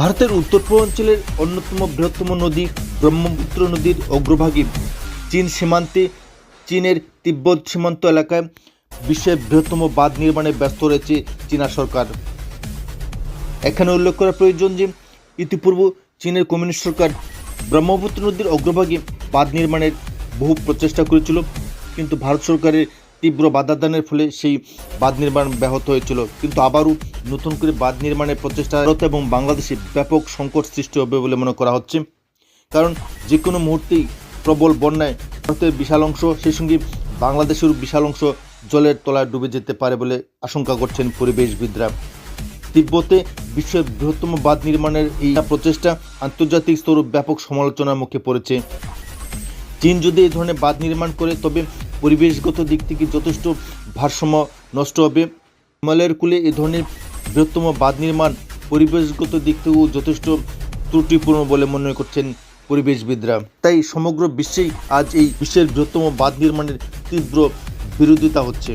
ভারতের উত্তর পূর্বাঞ্চলের অন্যতম বৃহত্তম নদী ব্রহ্মপুত্র নদীর অগ্রভাগে চীন সীমান্তে, চীনের তিব্বত সীমান্ত এলাকায় বিশ্বের বৃহত্তম বাঁধ নির্মাণে ব্যস্ত রয়েছে চীনা সরকার। এখানে উল্লেখ করা প্রয়োজন যে, ইতিপূর্ব চীনের কমিউনিস্ট সরকার ব্রহ্মপুত্র নদীর অগ্রভাগে বাঁধ নির্মাণের বহু প্রচেষ্টা করেছিল, কিন্তু ভারত সরকারের তীব্র বাধাদানের ফলে সেই বাঁধ নির্মাণ ব্যাহত হয়েছিল। কিন্তু আবারও নতুন করে বাঁধ নির্মাণের প্রচেষ্টা ভারত এবং বাংলাদেশে ব্যাপক সংকট সৃষ্টি হবে বলে মনে করা হচ্ছে। কারণ যে কোনো মুহূর্তেই প্রবল বন্যায় ভারতের বিশাল অংশ, সেই সঙ্গে বাংলাদেশের বিশাল অংশ জলের তলায় ডুবে যেতে পারে বলে আশঙ্কা করছেন পরিবেশবিদরা। তিব্বতে বিশ্বের বৃহত্তম বাঁধ নির্মাণের এই প্রচেষ্টা আন্তর্জাতিক স্তরে ব্যাপক সমালোচনার মুখে পড়েছে। চীন যদি এই ধরনের বাঁধ নির্মাণ করে, তবে পরিবেশগত দিক থেকে যথেষ্ট ভারসাম্য নষ্ট হবে। হিমালয়ের কূলে এ ধরনের বৃহত্তম বাঁধ নির্মাণ পরিবেশগত দিক থেকেও যথেষ্ট ত্রুটিপূর্ণ বলে মনে করছেন পরিবেশবিদরা। তাই সমগ্র বিশ্বেই আজ এই বিশ্বের বৃহত্তম বাঁধ নির্মাণের তীব্র বিরোধিতা হচ্ছে।